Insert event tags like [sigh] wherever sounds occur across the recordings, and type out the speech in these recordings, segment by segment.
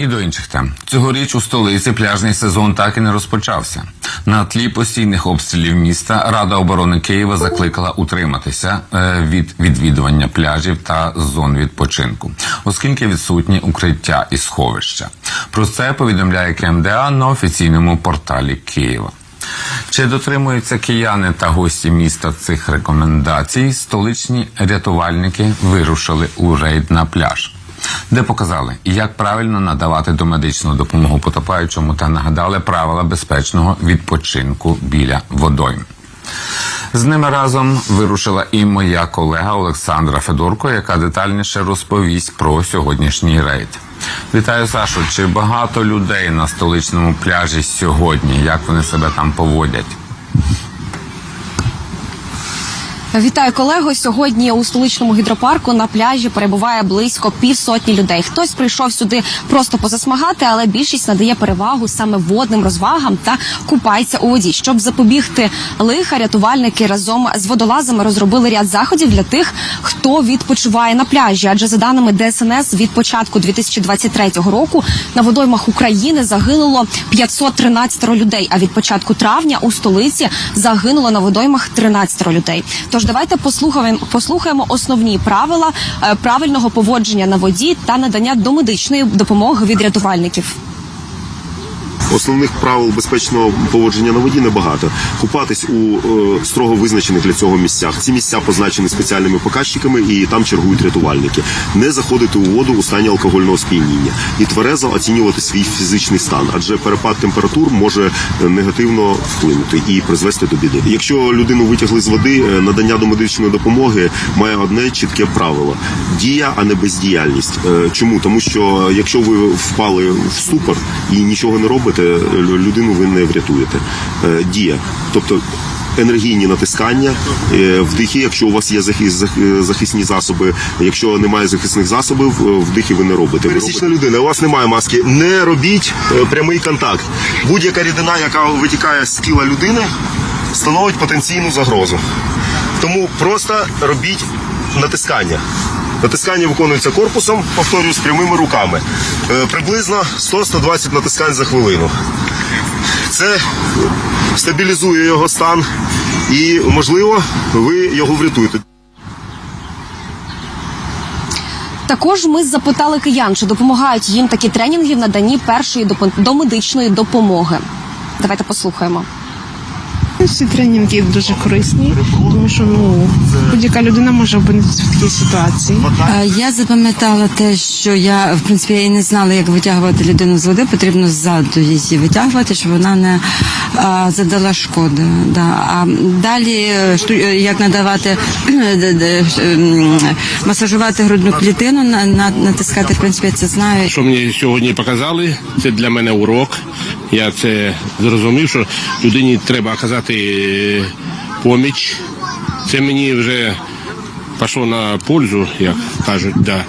І до інших тем цьогоріч у столиці пляжний сезон так і не розпочався. На тлі постійних обстрілів міста Рада оборони Києва закликала утриматися е, від відвідування пляжів та зон відпочинку, оскільки відсутні укриття і сховища. Про це повідомляє КМДА на офіційному порталі Києва. Чи дотримуються кияни та гості міста цих рекомендацій? Столичні рятувальники вирушили у рейд на пляж, де показали, як правильно надавати домедичну допомогу потопаючому та нагадали правила безпечного відпочинку біля водойм. З ними разом вирушила і моя колега Олександра Федорко, яка детальніше розповість про сьогоднішній рейд. Вітаю, Сашу. Чи багато людей на столичному пляжі сьогодні? Як вони себе там поводять? Вітаю колего. Сьогодні у столичному гідропарку на пляжі перебуває близько півсотні людей. Хтось прийшов сюди просто позасмагати, але більшість надає перевагу саме водним розвагам та купається у воді. Щоб запобігти лиха, рятувальники разом з водолазами розробили ряд заходів для тих, хто відпочиває на пляжі. Адже за даними ДСНС, від початку 2023 року на водоймах України загинуло 513 людей. А від початку травня у столиці загинуло на водоймах 13 людей. Тож давайте послухаємо послухаємо основні правила е, правильного поводження на воді та надання домедичної допомоги від рятувальників. Основних правил безпечного поводження на воді небагато. Купатись у е, строго визначених для цього місцях. Ці місця позначені спеціальними показчиками і там чергують рятувальники. Не заходити у воду у стані алкогольного сп'яніння і тверезо оцінювати свій фізичний стан, адже перепад температур може е, негативно вплинути і призвести до біди. Якщо людину витягли з води, е, надання домедичної допомоги має одне чітке правило: дія, а не бездіяльність. Е, Чому? Тому що якщо ви впали в ступор і нічого не робите, лю- людину ви не врятуєте. Е, Дія, тобто. Енергійні натискання, е, вдихи, якщо у вас є е, захисні засоби, якщо немає захисних засобів, вдихи ви не робите. Пересічна людина, у вас немає маски, не робіть прямий контакт. Будь-яка рідина, яка витікає з тіла людини, становить потенційну загрозу. Тому просто робіть натискання. Натискання виконується корпусом, повторюю, з прямими руками. Е, Приблизно 100-120 натискань за хвилину. Це стабілізує його стан і, можливо, ви його врятуєте. Також ми запитали киян, чи допомагають їм такі тренінги в наданні першої домедичної допомоги. Давайте послухаємо. Ці тренінги дуже корисні, тому що ну будь-яка людина може опинитися в такій ситуації. Я запам'ятала те, що я в принципі я і не знала, як витягувати людину з води. Потрібно ззаду її витягувати, щоб вона не а, задала шкоди. Да. А далі шту- як надавати [clears throat] масажувати грудну клітину, на, на- натискати, в принципі, я це знаю. Що мені сьогодні показали, це для мене урок. Я це зрозумів, що людині треба оказати е, поміч. Це мені вже пішло на пользу, як кажуть, да.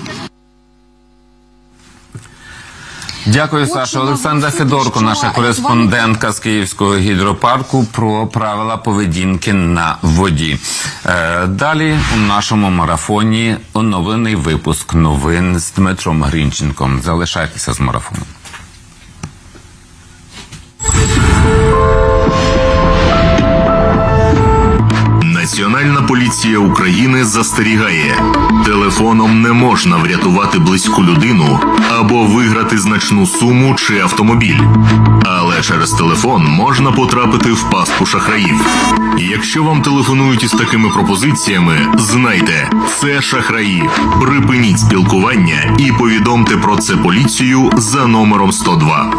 Дякую, Саша. Олександра Федорко, наша кореспондентка з Київського гідропарку, про правила поведінки на воді. Е, далі у нашому марафоні оновлений випуск новин з Дмитром Грінченком. Залишайтеся з марафоном. Поліція України застерігає: телефоном не можна врятувати близьку людину або виграти значну суму чи автомобіль. Але через телефон можна потрапити в пастку шахраїв. Якщо вам телефонують із такими пропозиціями, знайте, це шахраї. Припиніть спілкування і повідомте про це поліцію за номером 102.